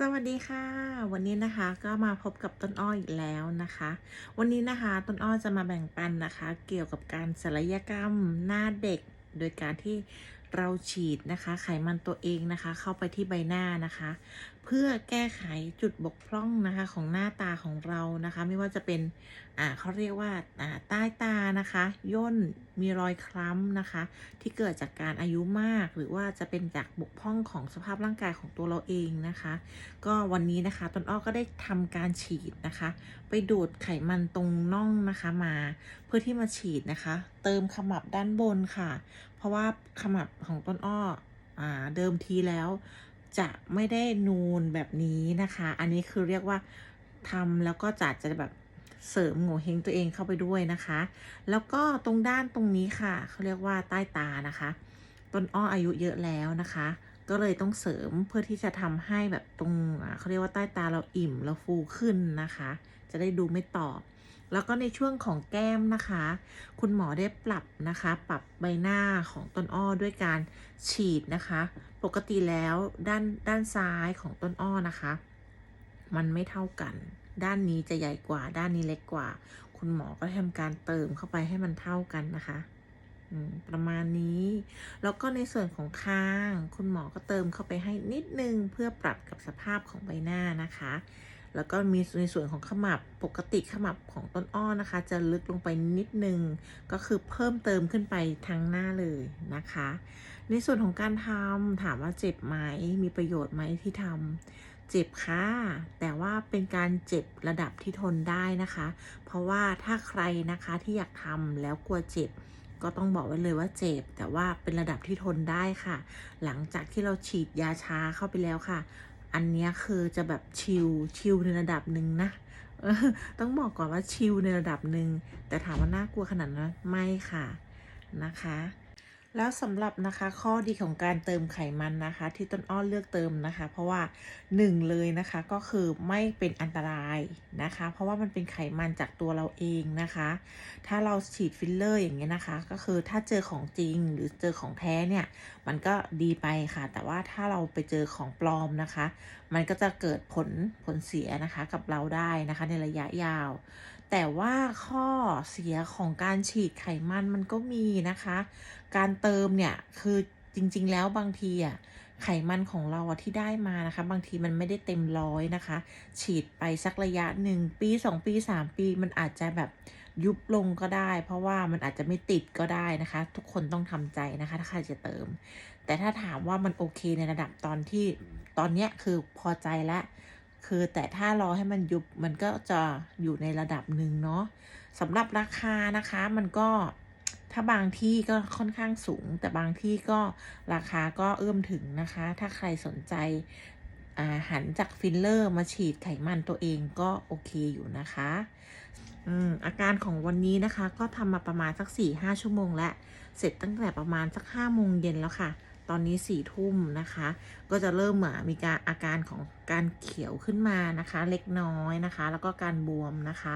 สวัสดีค่ะ วันนี้นะคะก็มาพบกับต้นอ้ออีกแล้วนะคะ วันนี้นะคะต้นอ้อจะมาแบ่งปันนะคะ เกี่ยวกับการศัลยกรรมหน้าเด็ก โดยการที่ เราฉีดนะคะ ไขมันตัวเองนะคะ เข้าไปที่ใบหน้านะคะ เพื่อแก้ไขจุดบกพร่องนะคะของหน้าตาของเรานะคะ ไม่ว่าจะเป็นอ่าเขาเรียกว่าอ่าใต้ตานะคะย่นมีรอยคล้ำนะคะ ที่เกิดจากการอายุมาก หรือว่าจะเป็นจากบกพร่องของสภาพร่างกายของตัวเราเองนะคะ ก็วันนี้นะคะตนอ้อก็ได้ทำการฉีดนะคะ ไปดูดไขมันตรงน่องนะคะมา เพื่อที่มาฉีดนะคะ เติมขมับด้านบนค่ะ ราะว่าขมับของต้นอ้ออ่าเดิมทีแล้วจะไม่ได้นูนแบบนี้นะคะ อันนี้คือเรียกว่าทำแล้วก็จะจะแบบเสริมโงเฮงตัวเองเข้าไปด้วยนะคะ แล้วก็ตรงด้านตรงนี้ค่ะเขาเรียกว่าใต้ตานะคะ ต้นอ้ออายุเยอะแล้วนะคะ ก็เลยต้องเสริมเพื่อที่จะทำให้แบบตรงเขาเรียกว่าใต้ตาเราอิ่มเราฟูขึ้นนะคะ จะได้ดูไม่ตอบ แล้วก็ในช่วงของแก้มนะคะ คุณหมอได้ปรับนะคะ ปรับใบหน้าของต้นอ้อด้วยการฉีดนะคะ ปกติแล้วด้านด้านซ้ายของต้นอ้อนะคะ มันไม่เท่ากัน ด้านนี้จะใหญ่กว่า ด้านนี้เล็กกว่า คุณหมอก็ทำการเติมเข้าไปให้มันเท่ากันนะคะประมาณนี้ แล้วก็ในส่วนของคาง คุณหมอก็เติมเข้าไปให้นิดนึงเพื่อปรับกับสภาพของใบหน้านะคะ แล้วก็มีในส่วนของขมับปกติขมับของต้นอ้อนะคะ จะลึกลงไปนิดนึง ก็คือเพิ่มเติมขึ้นไปทั้งหน้าเลยนะคะ ในส่วนของการทำถามว่าเจ็บไหมมีประโยชน์ไหมที่ทำเจ็บค่ะ แต่ว่าเป็นการเจ็บระดับที่ทนได้นะคะ เพราะว่าถ้าใครนะคะที่อยากทำแล้วกลัวเจ็บก็ต้องบอกไว้เลยว่าเจ็บ แต่ว่าเป็นระดับที่ทนได้ค่ะ หลังจากที่เราฉีดยาชาเข้าไปแล้วค่ะ อันนี้คือจะแบบชิลชิลในระดับหนึ่งนะต้องบอกก่อนว่าชิลในระดับหนึ่งแต่ถามว่าน่ากลัวขนาดนั้นไม่ค่ะนะคะ แล้วสำหรับนะคะข้อดีของการเติมไขมันนะคะ ที่ต้นอ้อเลือกเติมนะคะ เพราะว่าหนึ่งเลยนะคะก็คือไม่เป็นอันตรายนะคะ เพราะว่ามันเป็นไขมันจากตัวเราเองนะคะ ถ้าเราฉีดฟิลเลอร์อย่างเงี้ยนะคะ ก็คือถ้าเจอของจริงหรือเจอของแท้เนี่ย มันก็ดีไปค่ะ แต่ว่าถ้าเราไปเจอของปลอมนะคะ มันก็จะเกิดผลผลเสียนะคะกับเราได้นะคะในระยะยาว แต่ว่าข้อเสียของการฉีดไขมันมันก็มีนะคะ การเติมเนี่ยคือจริง ๆ แล้วบางทีอะไขมันของเราที่ได้มานะคะ บางทีมันไม่ได้เต็มร้อยนะคะ ฉีดไปสักระยะหนึ่งปีสองปีสามปี มันอาจจะแบบยุบลงก็ได้ เพราะว่ามันอาจจะไม่ติดก็ได้นะคะ ทุกคนต้องทำใจนะคะถ้าใครจะเติม แต่ถ้าถามว่ามันโอเคในระดับตอนที่ตอนเนี้ยคือพอใจแล้ว คือแต่ถ้ารอให้มันยุบมันก็จะอยู่ในระดับหนึ่งเนาะสำหรับราคานะคะมันก็ถ้าบางที่ก็ค่อนข้างสูง แต่บางที่ก็ราคาก็เอื้อมถึงนะคะ ถ้าใครสนใจหันจากฟิลเลอร์มาฉีดไขมันตัวเองก็โอเคอยู่นะคะอาการของวันนี้นะคะ ก็ทำมาประมาณสัก4ี่ห้าชั่วโมงแล้ว เสร็จตั้งแต่ประมาณสักห้าโมงเย็นแล้วค่ะ ตอนนี้สี่ทุ่มนะคะ ก็จะเริ่มเหมือนมีการอาการของการเขียวขึ้นมานะคะ เล็กน้อยนะคะ แล้วก็การบวมนะคะ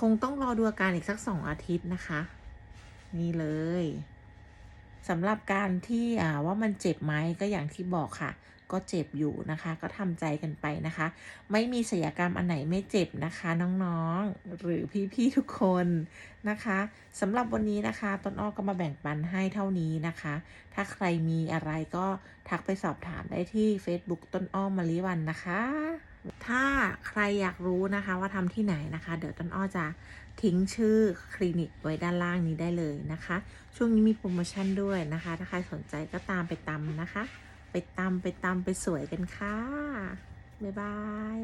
คงต้องรอดูอาการอีกสักสองอาทิตย์นะคะ นี่เลยสำหรับการที่อ่าว่ามันเจ็บไหมก็อย่างที่บอกค่ะ ก็เจ็บอยู่นะคะ ก็ทำใจกันไปนะคะ ไม่มีศิลยกรรมอันไหนไม่เจ็บนะคะน้องๆ หรือพี่ๆทุกคนนะคะสำหรับวันนี้นะคะต้นอ้อก็มาแบ่งปันให้เท่านี้นะคะ ถ้าใครมีอะไรก็ทักไปสอบถามได้ที่ Facebook ต้นอ้อมมลิวันนะคะ ถ้าใครอยากรู้นะคะว่าทำที่ไหนนะคะ เดี๋ยวต้นอ้อจะทิ้งชื่อคลินิกไว้ด้านล่างนี้ได้เลยนะคะ ช่วงนี้มีโปรโมชั่นด้วยนะคะ ถ้าใครสนใจก็ตามไปตำนะคะ ไปตำไปตำไปสวยกันค่ะ บ๊ายบาย